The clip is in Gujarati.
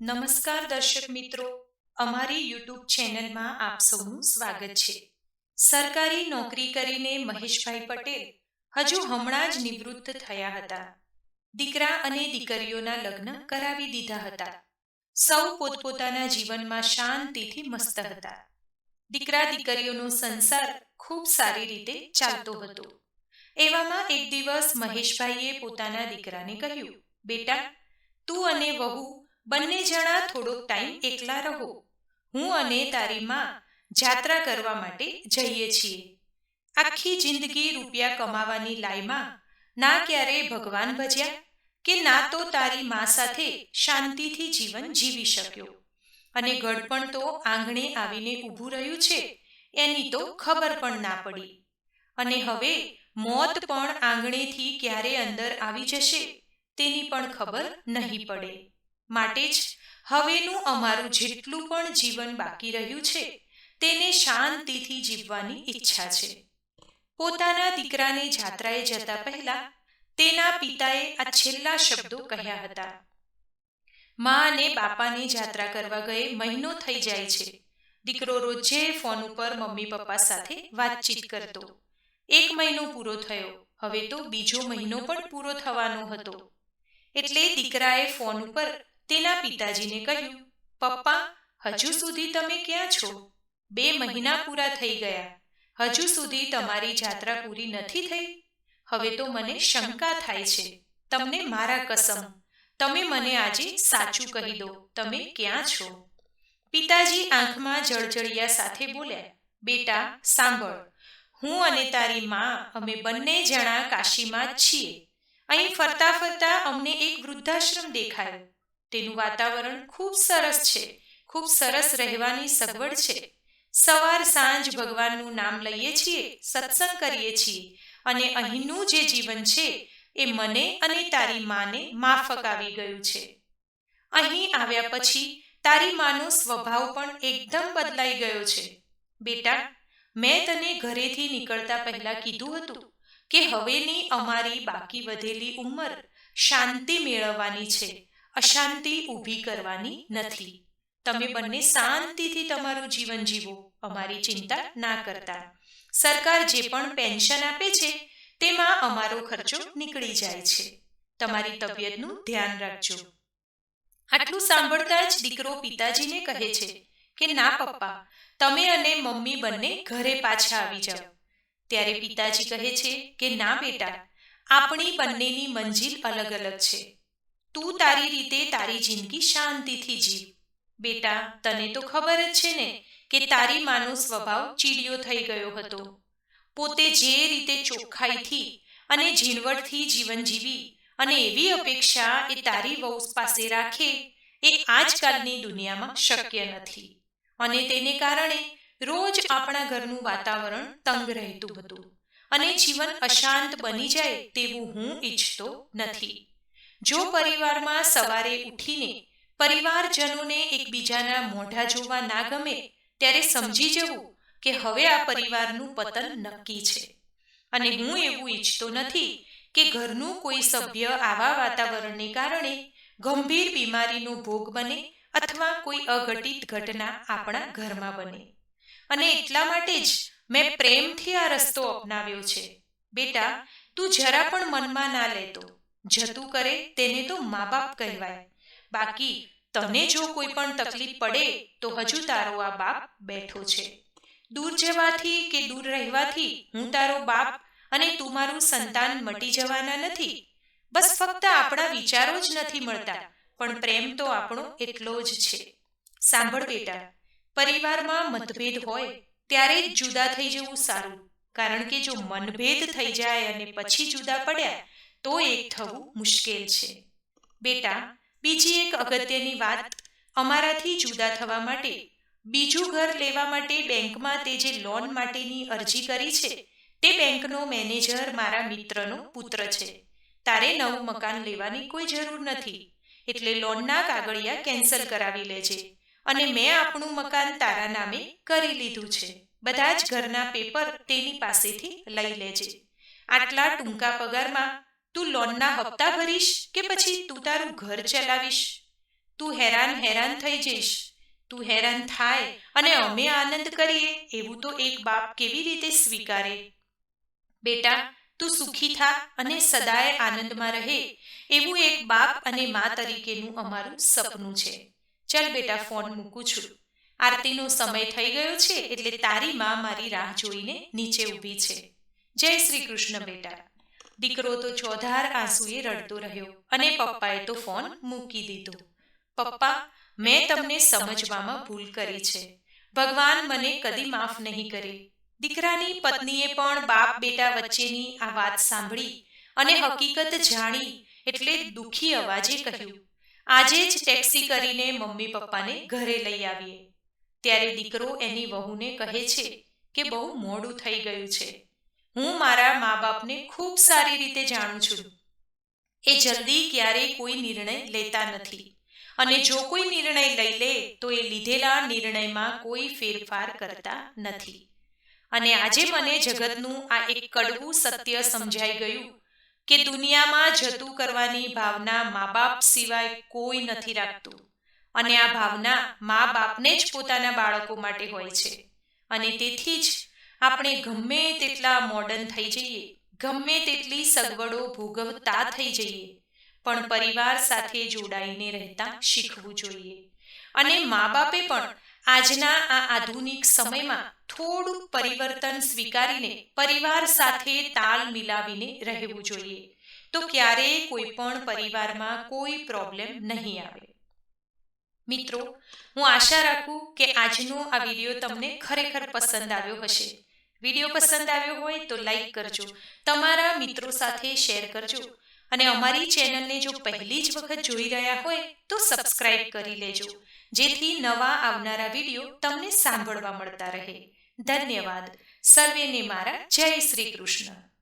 નમસ્કાર દર્શક મિત્રો, અમારી યુટ્યુબ ચેનલમાં આપ સૌનું સ્વાગત છે. સરકારી નોકરી કરીને મહેશભાઈ પટેલ હજુ હમણાં જ નિવૃત્ત થયા હતા. દીકરા અને દીકરીઓના લગ્ન કરાવી દીધા હતા. સૌ પોતપોતાના જીવનમાં શાંતિથી મસ્ત હતા. દીકરા દીકરીઓનો સંસાર ખૂબ સારી રીતે ચાલતો હતો. એવામાં એક દિવસ મહેશભાઈએ પોતાના દીકરાને કહ્યું, બેટા, તું અને વહુ બંને જણા થોડોક ટાઈમ એકલા રહો. હું અને તારી માં જાત્રા કરવા માટે જઈએ છીએ. આખી જિંદગી રૂપિયા કમાવાની લાઈમાં ના ક્યારે ભગવાન ભજ્યા કે ના તો તારી માં સાથે શાંતિથી જીવન જીવી શક્યો. અને ગડપણ તો આંગણે આવીને ઊભું રહ્યું છે, એની તો ખબર પણ ના પડી. અને હવે મોત પણ આંગણેથી ક્યારે અંદર આવી જશે તેની પણ ખબર નહીં પડે. માટે જ હવેનું અમારું જેટલું પણ જીવન બાકી રહ્યું છે, તેને શાંતિથી જીવવાની ઈચ્છા છે. પોતાના દીકરાને જાત્રાએ જતા પહેલા તેના પિતાએ આ છેલ્લા શબ્દો કહ્યા હતા. મા અને બાપાને જાત્રા કરવા ગયે મહિનો થઈ જાય છે. દીકરો રોજે ફોન ઉપર મમ્મી પપ્પા સાથે વાતચીત કરતો. એક મહિનો પૂરો થયો. હવે તો બીજો મહિનો પણ પૂરો થવાનો હતો. એટલે દીકરાએ ફોન ઉપર તેના પિતાજીને કહ્યું, પપ્પા, હજુ સુધી તમે ક્યાં છો? બે મહિના પૂરા થઈ ગયા. હજુ સુધી તમારી જાત્રા પૂરી નથી થઈ? હવે તો મને શંકા થાય છે. તમને મારા કસમ. તમે મને આજે સાચું કહી દો. તમે ક્યાં છો? પિતાજી આંખમાં જળજળિયા સાથે બોલ્યા, બેટા, સાંભળ. હું અને તારી માં, અમે બંને જણા કાશીમાં છીએ. અહીં ફરતા ફરતા અમને એક વૃદ્ધાશ્રમ દેખાયો. તેનું વાતાવરણ ખૂબ સરસ છે. ખૂબ સરસ રહેવાની સગવડ છે. સવાર સાંજ ભગવાનનું નામ લઈએ છીએ, સત્સંગ કરીએ છીએ અને અહીંનું જે જીવન છે એ મને અને તારી માને માફક આવી ગયું છે. અહીં આવ્યા પછી તારી માનો સ્વભાવ પણ એકદમ બદલાઈ ગયો છે. બેટા, મેં તને ઘરેથી નીકળતા પહેલા કીધું હતું કે હવેની અમારી બાકી વધેલી ઉંમર શાંતિ મેળવવાની છે. અશાંતિ ઊભી કરવાની નથી. તમે બંને શાંતિથી તમારું જીવન જીવો. અમારી ચિંતા ના કરતા. સરકાર જે પણ પેન્શન આપે છે, તેમાં અમારો ખર્ચો નીકળી જાય છે. તમારી તબિયતનું ધ્યાન રાખજો. આટલું સાંભળતા જ દીકરો પિતાજીને કહે છે કે, ના, પપ્પા, તમે અને મમ્મી બંને ઘરે પાછા આવી જાઓ. ત્યારે પિતાજી કહે છે કે, ના, બેટા, આપણી બંનેની મંજિલ અલગ અલગ છે. તું તારી રીતે તારી જિંદગી શાંતિથી જીવ. બેટા, તને તો ખબર જ છે ને કે તારી માનો સ્વભાવ ચીડિયો થઈ ગયો હતો. પોતે જે રીતે ચોખ્ખાઈથી અને ઝીણવટથી જીવન જીવી અને એવી અપેક્ષા એ તારી વહુ પાસે રાખે એ આજકાલની દુનિયામાં શક્ય નથી. અને તેને કારણે રોજ આપણા ઘરનું વાતાવરણ તંગ રહેતું હતું અને જીવન અશાંત બની જાય તેવું હું ઈચ્છતો નથી. જો પરિવારમાં સવારે ઉઠીને પરિવારજનોને એકબીજાના મોઢા જોવા ના ગમે, ત્યારે સમજી જવું કે હવે આ પરિવારનું પતન નક્કી છે. અને હું એવું ઈચ્છતો નથી કે ઘરનું કોઈ સભ્ય આવા વાતાવરણને કારણે ગંભીર બીમારીનો ભોગ બને અથવા કોઈ અઘટિત ઘટના આપણા ઘરમાં બને. અને એટલા માટે જ મેં પ્રેમથી આ રસ્તો અપનાવ્યો છે. બેટા, તું જરા પણ મનમાં ના લેતો. જતું કરે તેને તો મા બાપ કહેવાય. બાકી તને જો કોઈ પણ તકલીફ પડે તો હજુ તારો આ બાપ બેઠો છે. દૂર જવાથી કે દૂર રહેવાથી હું તારો બાપ અને તું મારું સંતાન મટી જવાના નથી. બસ ફક્ત આપણા વિચારો જ નથી મળતા, પણ પ્રેમ તો આપણો એટલો જ છે. સાંભળ બેટા, પરિવારમાં મતભેદ હોય ત્યારે જુદા થઈ જવું સારું, કારણ કે જો મનભેદ થઈ જાય અને પછી જુદા પડ્યા તો એક થવું મુશ્કેલ છે. બેટા, બીજી એક અગત્યની વાત અમારાથી જુદા થવા માટે, બીજું ઘર લેવા માટે બેંકમાં તે જે લોન માટેની અરજી કરી છે, તે બેંકનો મેનેજર મારા મિત્રનો પુત્ર છે. તારે નવું મકાન લેવાની કોઈ જરૂર નથી, એટલે લોનના કાગળિયા કેન્સલ કરાવી લેજે અને મેં આપણું મકાન તારા નામે કરી લીધું છે. બધા જ ઘરના પેપર તેની પાસેથી લઈ લેજે. આટલા ટૂંકા પગારમાં તું લોનના હપ્તા ભરીશ કે પછી તું તારું ઘર ચલાવીશ? તું હેરાન હેરાન થઈ જઈશ. તું હેરાન થાય અને અમે આનંદ કરીએ, એવું તો એક બાપ કેવી રીતે સ્વીકારે? બેટા, તું સુખી થા અને સદાય આનંદમાં રહે, એવું એક બાપ અને મા તરીકેનું અમારું સપનું છે. ચાલ બેટા, ફોન મૂકું છું. આરતીનો સમય થઈ ગયો છે એટલે તારી માં મારી રાહ જોઈને નીચે ઊભી છે. જય શ્રી કૃષ્ણ બેટા. દીકરો તો ચોધાર આંસુએ રડતો રહ્યો અને પપ્પાએ તો ફોન મૂકી દીધો. પપ્પા, મેં તમને સમજવામાં ભૂલ કરી છે. ભગવાન મને કદી માફ નહીં કરે. દીકરાની પત્નીએ પણ બાપ બેટા વચ્ચેની આ વાત સાંભળી અને હકીકત જાણી એટલે દુઃખી અવાજે કહ્યું, આજે જ ટેક્સી કરીને મમ્મી પપ્પાને ઘરે લઈ આવીએ. ત્યારે દીકરો એની વહુને કહે છે કે બહુ મોડું થઈ ગયું છે. હું મારા મા બાપને ખૂબ સારી રીતે જાણું છું. એ જલ્દી ક્યારેય કોઈ નિર્ણય લેતા નથી અને જો કોઈ નિર્ણય લઈ લે, તો એ લીધેલા નિર્ણયમાં કોઈ ફેરફાર કરતા નથી. અને આજે મને જગતનું આ એક કડવું સત્ય સમજાઈ ગયું કે દુનિયામાં જતું કરવાની ભાવના મા બાપ સિવાય કોઈ નથી રાખતું. અને આ ભાવના મા બાપને જ પોતાના બાળકો માટે હોય છે. અને તેથી જ આપણે ગમે તેટલા મોડર્ન થઈ જઈએ, ગમે તેટલી સગવડો ભોગવતા થઈ જઈએ, પણ પરિવાર સાથે જોડાઈને રહેતા શીખવું જોઈએ. અને મા બાપે પણ આજના આ આધુનિક સમયમાં થોડું પરિવર્તન સ્વીકારીને પરિવાર સાથે તાલ મિલાવીને રહેવું જોઈએ. તો ક્યારેય કોઈ પણ પરિવારમાં કોઈ પ્રોબ્લેમ નહીં આવે. મિત્રો, હું આશા રાખું કે આજનો આ વીડિયો તમને ખરેખર પસંદ આવ્યો હશે. વીડિયો પસંદ આવ્યો હોય તો લાઈક કરજો, તમારા મિત્રો સાથે શેર કરજો અને અમારી ચેનલને જો પહેલી જ વખત જોઈ રહ્યા હોય તો સબસ્ક્રાઇબ કરી લેજો, જેથી નવા આવનારા વીડિયો તમને સાંભળવા મળતા રહે. ધન્યવાદ. સર્વેને મારા જય શ્રી કૃષ્ણ.